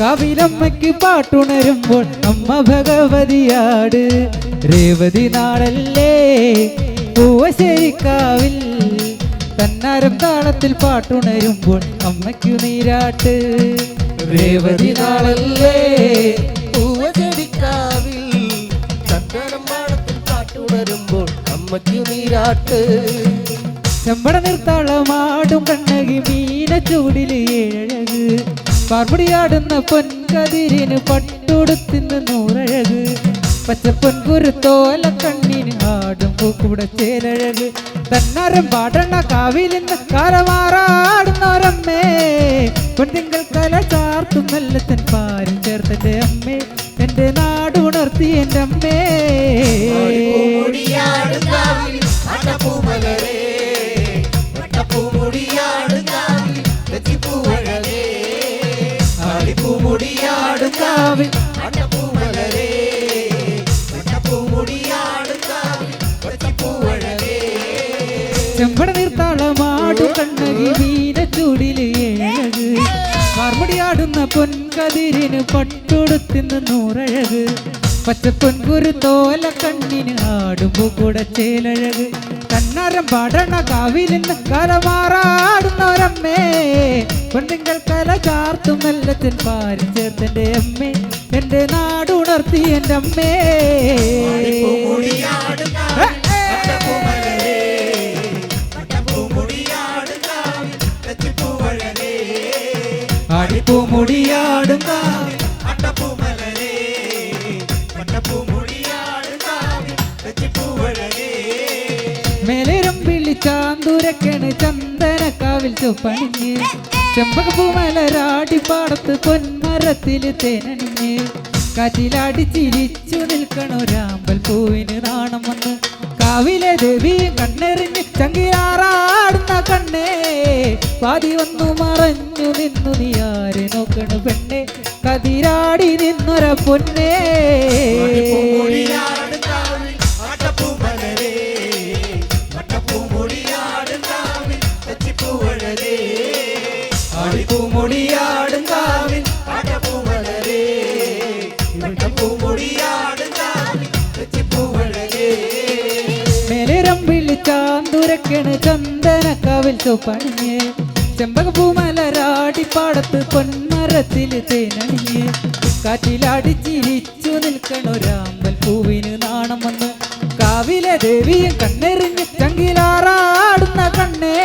കാവിലമ്മയ്ക്ക് പാട്ടുണരുമ്പോൾ അമ്മ ഭഗവതിയാട്. രേവതി നാളല്ലേ? പൂവശേരിക്കാവിൽ തന്നാരം താളത്തിൽ പാട്ടുണരുമ്പോൾ അമ്മയ്ക്കു നീരാട്ട്. രേവതി നാളല്ലേ? പൂവശേരിക്കാവിൽ തന്നാരം താളത്തിൽ പാട്ടുണരുമ്പോൾ അമ്മയ്ക്കു നീരാട്ട്. ചെമ്പട നിർത്താളമാടും കണ്ണകി മീന ചൂടിൽ ഏഴഴക്. പാർമുടിയാടുന്ന പൊൻകതിരിന് പട്ടുടുത്തിന്ന് നൂറഴക്. പച്ചപ്പൊൻകുരു തോല കണ്ണിന് ആടും പൂക്കൂടെ ചേരഴക് തന്നരം പാടണ കാവിലിന്ന് കാലമാറാടുന്നോരമ്മേ. പൊൻതിങ്കൾ കല ചാർത്തും തൻ പാരും ചേർത്തന്റെ അമ്മേ. എന്റെ നാടുണർത്തി എന്റെ അമ്മേ. ഏഴക് മാർമടിയാടുന്ന പൊൻകതിരിന് പട്ടുടുത്തിന്ന് നൂറഴക്. പച്ചപ്പൊൻകുരു തോല കണ്ണിന് ആടുമ്പോ ചേലഴക്. കണ്ണാരം പാടണ കാവിലിന്ന് കലമാറാടുന്നൊരമ്മേ പെണ്ണുങ്ങൾ കല ചാർത്തും എല്ലത്തിൻ പാരി ചേർത്തെന്റെ അമ്മേ. എന്റെ നാടുണർത്തി എന്റെ അമ്മേ. വിളിച്ചാന്തൂരക്കണ് ചന്ദനക്കാവിൽ ചുപ്പണിഞ്ഞ്. ചെമ്പകപ്പൂമലരാടി പാടത്ത് പൊന്മരത്തിൽ തേനണിഞ്ഞ്. കാറ്റിലാടി ചിരിച്ചു നിൽക്കണൊരാമ്പൽ പൂവിന് നാണം വന്ന്. കാവിലെ ദേവിയും കണ്ണെറിഞ്ഞ് ചങ്കിയാറാടുന്ന കണ്ണേ. പാതി വന്നു മറഞ്ഞു നിന്നു നീ ആരെ നോക്കണു പെണ്ണെ? കതിരാടി നിന്നൊര പൊന്നേ. ആടിപ്പൂമുടിയാടും കാവിൽ. മേലേരം വിളിച്ചാന്തുരക്കണ് ചന്ദനക്കാവിൽ ചൊപ്പണിഞ്ഞ്. ചെമ്പകപ്പൂമലരാടി പാടത്ത് പൊന്മരത്തിൽ തേനണിഞ്ഞ്. കാറ്റിലാടി ചിരിച്ചു നിൽക്കണൊരാമ്പൽ പൂവിന് നാണം വന്ന്. കാവിലെ ദേവിയും കണ്ണെറിഞ്ഞ് ചങ്കിലാറാടുന്ന കണ്ണേ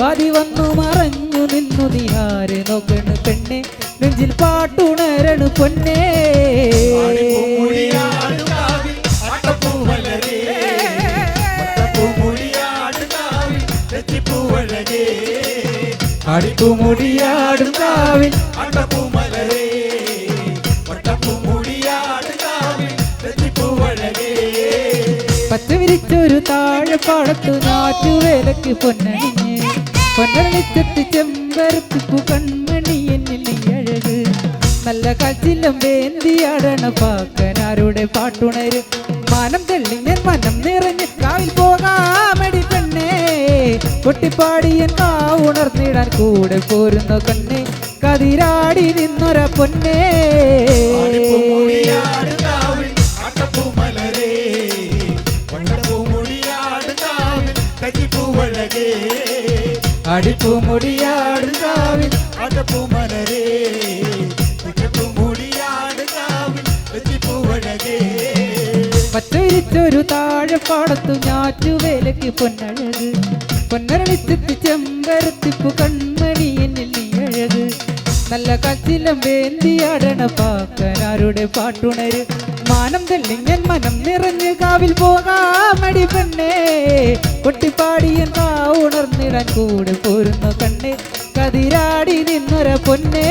പതി വന്നു മറഞ്ഞു നിന്നു നീ ആരെ നോക്കണ് പെണ്ണെ. നെഞ്ചിൽ പാട്ടുണരണു പൊന്നേ. പൂമുടിയാടുകാവിൽ മുടിയാടും കാവിൽ വട്ടപ്പൂമുടിയാടുകാവിൽ തെച്ചിപ്പൂവഴകേ പച്ച വിരിച്ചൊരു താഴെപ്പാടത്തു നാറ്റുവേലക്ക് പൊന്നണിഞ്ഞ്. പൊന്നണിച്ചെത്തി ചെമ്പരത്തിപ്പു കൺമണി എന്നിൽ അഴക്. നല്ല കാച്ചിലും വേന്തിയാടണ പാക്കനാരുടെ പാട്ടുണര്. മാനം തെള്ളിഞ്ഞൻ മനം നിറഞ്ഞ് കാവിൽ പോകാമടി പെണ്ണേ. കൊട്ടിപ്പാടിയൻ കാവുണർന്നിടാൻ കൂടെ പോരുന്ന കണ്ണേ. കതിരാടി നിന്നൊര പൊന്നേ. പൂമുടിയാടുകാവിൽ അട്ടപ്പൂമലരേ വട്ടപ്പൂമുടിയാടുകാവിൽ തെച്ചിപ്പൂവഴകേ അടിപ്പൂമുടിയാടും കാവിൽ അട്ടപ്പൂമലരേ വട്ടപ്പൂമുടിയാടുകാവിൽ തെച്ചിപ്പൂവഴകേ പച്ചരിച്ചൊരു താഴെപ്പാടത്തു ഞാറ്റുവേലക്ക് പൊന്നഴക്. പൊന്നരളിച്ചെത്തി ചെമ്പരത്തിപ്പു കൺമണി എന്നിൽ നീ അഴക് നല്ല കച്ചിലം വേന്തിയാടണ പാക്കനാരുടെ പാട്ടുണര്. മാനം തെല്ലിങ്ങൻ മനം നിറഞ്ഞ് കാവിൽ പോകാമടി പെണ്ണേ. കൊട്ടിപ്പാടിയൻ ഉണർന്നിടാൻ കൂടെ പോരുന്ന കണ്ണെ. കതിരാടി നിന്നൊര പൊന്നേ.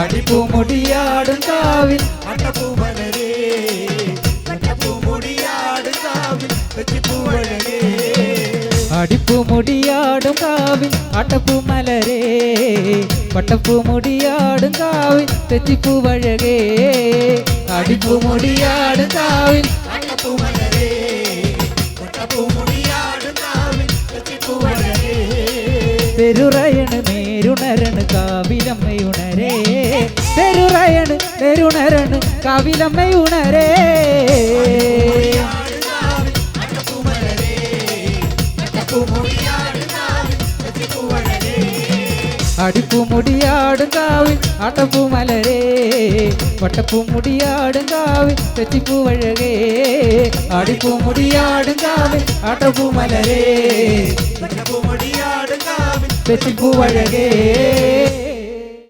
അടിപ്പൂമുടിയാടും കാവിൽ അട്ടപ്പൂമലരേ വട്ടപ്പൂമുടിയാടുകാവിൽ തെച്ചിപ്പൂവഴകേ പട്ടപ്പൂമുടിയാടും കാവിൽ അട്ടപ്പൂ മലരേ പട്ടപ്പൂമുടിയാടും കാവിൽ തെറ്റിപ്പൂ വഴകേ അടിപ്പൂമുടിയാടും കാവിൽ പെരുറയണ് നേരുണരണ് കാവിലമ്മയുണരേ പെരുറയണ് മെരുണരണ് കാവിലമ്മയുണരേ അടിപ്പൂമുടിയാടും കാവിൽ ആട്ടപ്പൂ മലരേ വട്ടപ്പൂമുടിയാടും കാവിൽ തെച്ചിപ്പൂ വഴകേ അടിപ്പൂമുടിയാടും കാവിൽ ആട്ടപ്പൂ മലരേ പൂമടിയാടും കാവിൽ തെച്ചിപ്പൂ വഴകേ